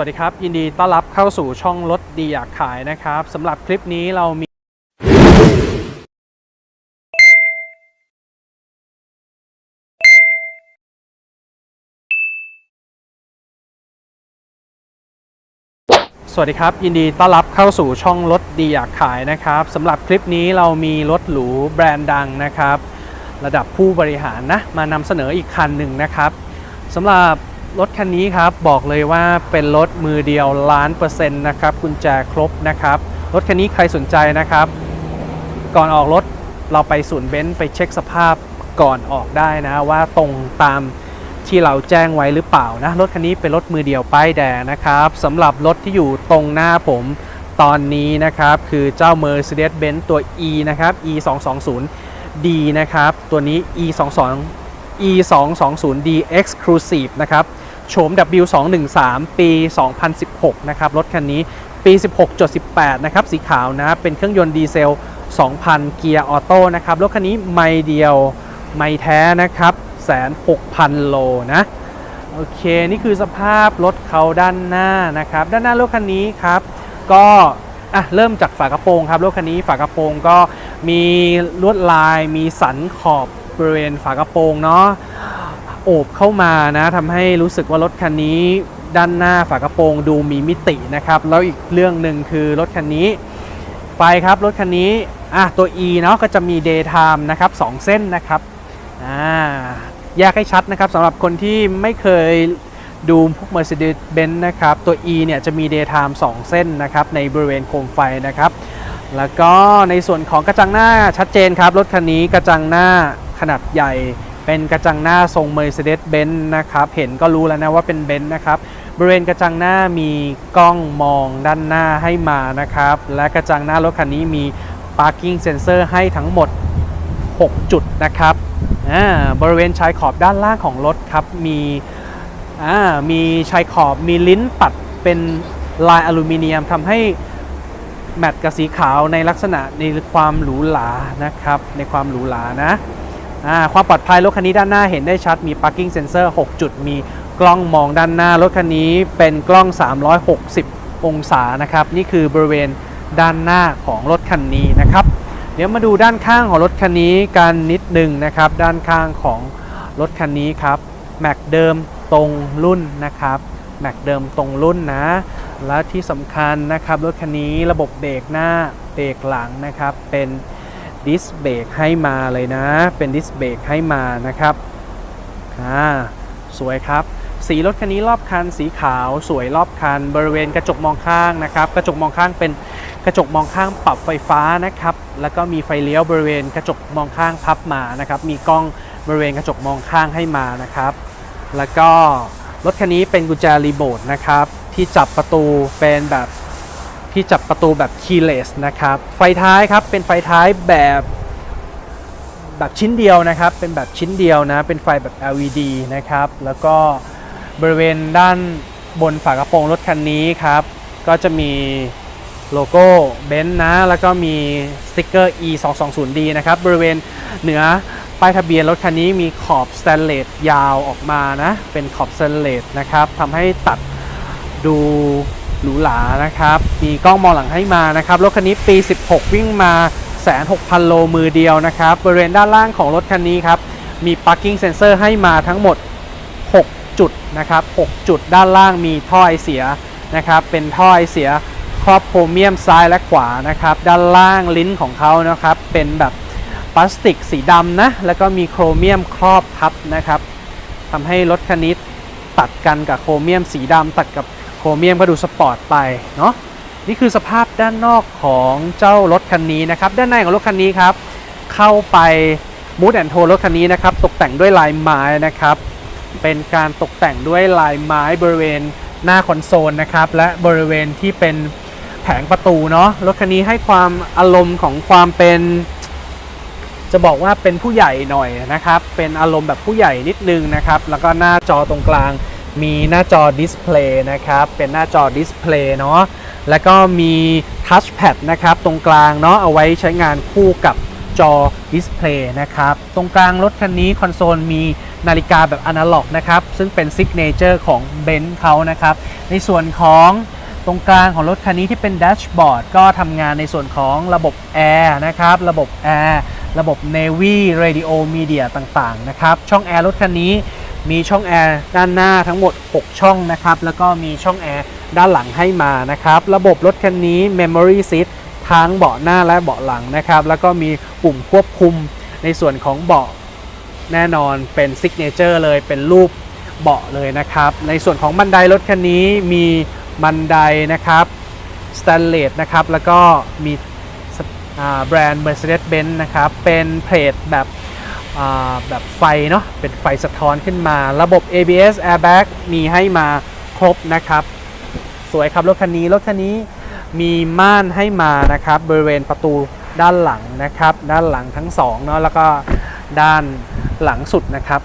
วัสดีครับ ยินดีต้อนรับเข้าสู่ช่องรถดีอยากขายนะครับสำหรับคลิปนี้เรามี สวัสดีครับ ยินดีต้อนรับเข้าสู่ช่องรถดีอยากขายนะครับสำหรับคลิปนี้เรามีรถหรูแบรนด์ดังนะครับ ระดับผู้บริหารนะมานำเสนออีกคันหนึ่งนะครับสำหรับ รถคันนี้ครับบอกเลยว่าเป็นรถมือเดียวล้านเปอร์เซ็นต์นะครับกุญแจครบนะครับรถคันนี้ใครสนใจนะครับ ก่อนออกรถเราไปศูนย์เบนซ์ไปเช็คสภาพก่อนออกได้นะว่าตรงตามที่เราแจ้งไว้หรือเปล่านะรถคันนี้เป็นรถมือเดียวป้ายแดงนะครับสำหรับรถที่อยู่ตรงหน้าผมตอนนี้นะครับคือเจ้า Mercedes-Benz ตัว E นะครับ E 2 2 0 D นะครับ ตัวนี้ E 2 2 E 2 2 0 D Exclusive นะครับ โฉม W 2 1 3 ปี 2016 นะครับ รถคันนี้ปี 16.18 นะครับ สีขาวนะ เป็นเครื่องยนต์ดีเซล 2,000 เกียร์ออโต้นะครับ รถคันนี้ไม่เดียวไม่แท้นะครับแสน6,000โลนะ โอเค นี่คือสภาพรถเขาด้านหน้านะครับ ด้านหน้ารถคันนี้ครับ ก็อะเริ่มจากฝากระโปรงครับ รถคันนี้ฝากระโปรงก็มีลวดลาย มีสันขอบบริเวณฝากระโปรงเนาะ โอบเข้ามานะทำให้รู้สึกว่ารถคันนี้ด้านหน้าฝากระโปรงดูมีมิตินะครับ แล้วอีกเรื่องหนึ่งคือรถคันนี้ ไฟครับรถคันนี้อะตัว E เนาะก็จะมี daytime นะครับสองเส้นนะครับอ่าแยกให้ชัดนะครับสำหรับคนที่ไม่เคยดูพวก Mercedes-Benz นะครับ ตัว E เนี่ยจะมี daytime 2 เส้นนะครับ ในบริเวณโคมไฟนะครับ แล้วก็ในส่วนของกระจังหน้าชัดเจนครับ รถคันนี้กระจังหน้าขนาดใหญ่ เป็นกระจังหน้าทรง Mercedes-Benz นะครับ เห็นก็รู้แล้วนะว่าเป็นเบนซ์นะครับ บริเวณกระจังหน้ามีกล้องมองด้านหน้าให้มานะครับ และกระจังหน้ารถคันนี้มี parking sensor ให้ทั้งหมด 6 จุดนะครับอ่าบริเวณชายขอบด้านล่างของรถครับ มีอ่ามีชายขอบมีลิ้นปัดเป็นลายอลูมิเนียมทำให้แมทกับสีขาวในลักษณะในความหรูหรานะครับ ในความหรูหรานะ ความปลอดภัยรถคันนี้ด้านหน้าเห็นได้ชัดมี parking sensor 6 จุด มีกล้องมองด้านหน้ารถคันนี้เป็นกล้อง 360 องศานะครับ นี่คือบริเวณด้านหน้าของรถคันนี้นะครับ เดี๋ยวมาดูด้านข้างของรถคันนี้กันนิดหนึ่งนะครับ ด้านข้างของรถคันนี้ครับแม็กเดิมตรงรุ่นนะครับแม็กเดิมตรงรุ่นนะ และที่สำคัญนะครับรถคันนี้ระบบเบรกหน้าเบรกหลังนะครับเป็น ดิสเบรกให้มาเลยนะ เป็นดิสเบรกให้มานะครับอ่าสวยครับ สีรถคันนี้รอบคันสีขาวสวยรอบคัน บริเวณกระจกมองข้างนะครับ กระจกมองข้างเป็นกระจกมองข้างปรับไฟฟ้านะครับ แล้วก็มีไฟเลี้ยวบริเวณกระจกมองข้างพับมานะครับ มีกล้องบริเวณกระจกมองข้างให้มานะครับ แล้วก็รถคันนี้เป็นกุญแจรีโมทนะครับ ที่จับประตูเป็นแบบ ที่จับประตูแบบ keyless นะครับ ไฟท้ายครับเป็นไฟท้ายแบบแบบชิ้นเดียวนะครับ เป็นแบบชิ้นเดียวนะ เป็นไฟแบบ LED นะครับ แล้วก็บริเวณด้านบนฝากระโปรงรถคันนี้ครับ ก็จะมีโลโก้เบนซ์นะ แล้วก็มีสติกเกอร์ e 2 2 0 d นะครับ บริเวณเหนือป้ายทะเบียนรถคันนี้มีขอบสแตนเลสยาวออกมานะ เป็นขอบสแตนเลสนะครับทำให้ตัดดู หรูหรานะครับ มีกล้องมองหลังให้มานะครับ รถคันนี้ปี 16 วิ่งมาแสน6,000 โลมือเดียวนะครับ บริเวณด้านล่างของรถคันนี้ครับ มี parking sensor ให้มาทั้งหมด 6 จุดนะครับ 6 จุดด้านล่างมีท่อไอเสียนะครับ เป็นท่อไอเสียครอบโครเมียมซ้ายและขวานะครับ ด้านล่างลิ้นของเขานะครับ เป็นแบบพลาสติกสีดำนะ แล้วก็มีโครเมียมครอบทับนะครับทำให้รถคันนี้ตัดกันกับโครเมียมสีดำตัดกับ เมียมก็ดูสปอร์ตไปเนาะนี่คือสภาพด้านนอกของเจ้ารถคันนี้นะครับ ด้านในของรถคันนี้ครับ เข้าไปมูดแอนโทรถคันนี้นะครับ ตกแต่งด้วยลายไม้นะครับ เป็นการตกแต่งด้วยลายไม้บริเวณหน้าคอนโซลนะครับ และบริเวณที่เป็นแผงประตูเนาะรถคันนี้ให้ความอารมณ์ของความเป็น จะบอกว่าเป็นผู้ใหญ่หน่อยนะครับ เป็นอารมณ์แบบผู้ใหญ่นิดนึงนะครับ แล้วก็หน้าจอตรงกลาง มีหน้าจอดิสเพลย์นะครับ เป็นหน้าจอดิสเพลย์เนาะ แล้วก็มีทัชแพดนะครับ ตรงกลางเนาะ เอาไว้ใช้งานคู่กับจอดิสเพลย์นะครับ ตรงกลางรถคันนี้คอนโซลมีนาฬิกาแบบอนาล็อกนะครับ ซึ่งเป็นซิกเนเจอร์ของเบนซ์เขานะครับ ในส่วนของตรงกลางของรถคันนี้ที่เป็นแดชบอร์ดก็ทำงานในส่วนของระบบแอร์นะครับ ระบบแอร์ ระบบ Navy Radio Media ต่างๆ นะครับ ช่องแอร์รถคันนี้ มีช่องแอร์ด้านหน้าทั้งหมด 6 ช่องนะครับ แล้วก็มีช่องแอร์ด้านหลังให้มานะครับ ระบบรถคันนี้ Memory Seat ทั้งเบาะหน้าและเบาะหลังนะครับ แล้วก็มีปุ่มควบคุมในส่วนของเบาะแน่นอนเป็นซิกเนเจอร์เลยเป็นรูปเบาะเลยนะครับ ในส่วนของบันไดรถคันนี้มีบันไดนะครับสแตนเลสนะครับ แล้วก็มีแบรนด์ Mercedes-Benz นะครับ เป็นเพลทแบบ แบบไฟเนาะเป็นไฟสะท้อนขึ้นมาระบบ ABS airbag มีให้มาครบนะครับ สวยครับรถคันนี้รถคันนี้มีม่านให้มานะครับบริเวณประตูด้านหลังนะครับ ด้านหลังทั้งสองเนาะแล้วก็ด้านหลังสุดนะครับ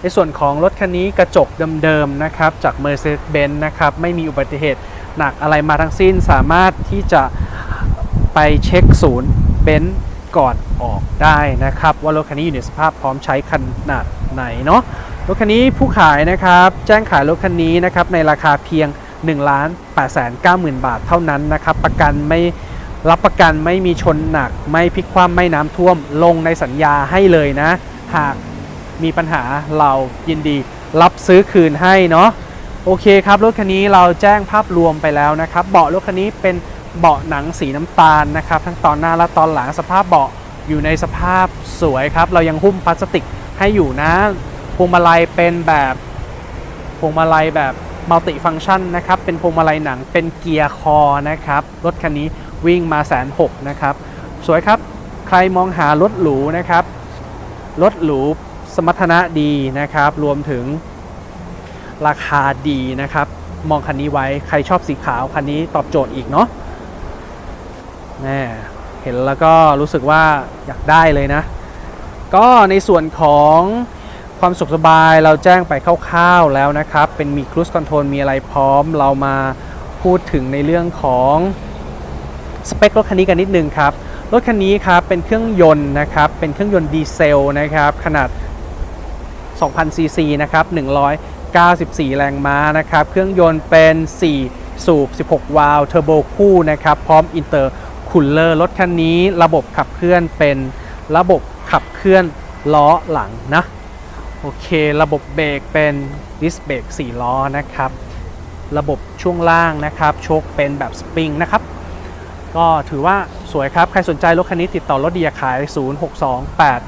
ในส่วนของรถคันนี้กระจกเดิมๆนะครับ จาก Mercedes-Benz นะครับ ไม่มีอุบัติเหตุหนักอะไรมาทั้งสิ้นสามารถที่จะไปเช็คศูนย์เบนซ์ ก่อนออกได้นะครับ ว่ารถคันนี้อยู่ในสภาพพร้อมใช้ขนาดไหนเนาะรถคันนี้ผู้ขายนะครับแจ้งขายรถคันนี้นะครับในราคาเพียง1ล้าน8 9 0 0 0 0 บาทเท่านั้นนะครับ ประกันไม่รับประกันไม่มีชนหนัก ไม่พลิกคว่ำไม่น้ำท่วมลงในสัญญาให้เลยนะ หากมีปัญหาเรายินดีรับซื้อคืนให้เนาะโอเคครับรถคันนี้เราแจ้งภาพรวมไปแล้วนะครับ เบาะรถคันนี้เป็น เบาะหนังสีน้ำตาลนะครับ ทั้งตอนหน้าและตอนหลังสภาพเบาะอยู่ในสภาพสวยครับ เรายังหุ้มพลาสติกให้อยู่นะพวงมาลัยเป็นแบบพวงมาลัยแบบมัลติฟังชันนะครับ เป็นพวงมาลัยหนังเป็นเกียร์คอนะครับ รถคันนี้วิ่งมาแสนหกนะครับ สวยครับใครมองหารถหรูนะครับ รถหรูสมรรถนะดีนะครับ รวมถึงราคาดีนะครับ มองคันนี้ไว้ใครชอบสีขาวคันนี้ตอบโจทย์อีกเนาะ น่เห็นแล้วก็รู้สึกว่าอยากได้เลยนะ ก็ในส่วนของความสุขสบายเราแจ้งไปคร่าวๆแล้วนะครับ เป็นมีครู i คอนโทรลมีอะไรพร้อม เรามาพูดถึงในเรื่องของสเปครถคันนี้กันนิดนึงครับ รถคันนี้ครับเป็นเครื่องยนต์นะครับ เป็นเครื่องยนต์ดีเซลนะครับ ขนาด 2,000ซีซีนะครับ 194 แรงม้านะครับ เครื่องยนต์เป็น 4 สูบ 16 วาล์วเทอร์โบคู่นะครับ พร้อมอินเตอร์ คูลเลอร์รถคันนี้ระบบขับเคลื่อนเป็นระบบขับเคลื่อนล้อหลังนะ โอเค ระบบเบรกเป็นดิสเบรก4ล้อนะครับ ระบบช่วงล่างนะครับโชคเป็นแบบสปริงนะครับ ก็ถือว่าสวยครับ ใครสนใจรถคันนี้ติดต่อรถเดียขาย 0628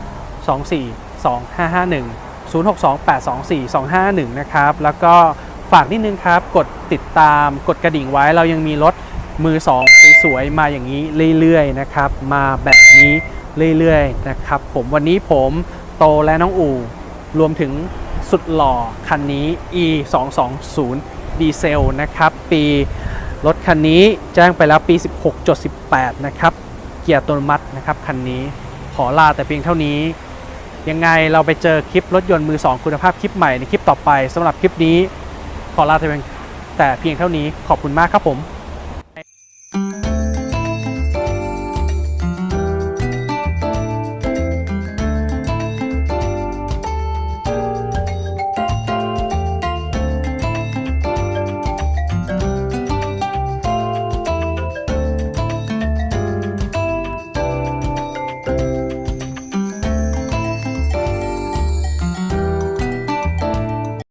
24 2551 062824 2551 นะครับ แล้วก็ฝากนิดนึงครับ กดติดตามกดกระดิ่งไว้เรายังมีรถมือ 2 สวยๆ มาอย่างนี้เรื่อยๆนะครับ มาแบบนี้เรื่อยๆนะครับผมวันนี้ผมโตและน้องอูรวมถึงสุดหล่อคันนี้ e 2 2 0ดีเซลนะครับ ปีรถคันนี้แจ้งไปแล้วปี 16.18 นะครับ เกียร์อัตโนมัตินะครับคันนี้ขอลาแต่เพียงเท่านี้ ยังไงเราไปเจอคลิปรถยนต์มือ 2 คุณภาพคลิปใหม่ในคลิปต่อไปสำหรับคลิปนี้ ขอลาแต่เพียงแต่เพียงเท่านี้ขอบคุณมากครับผม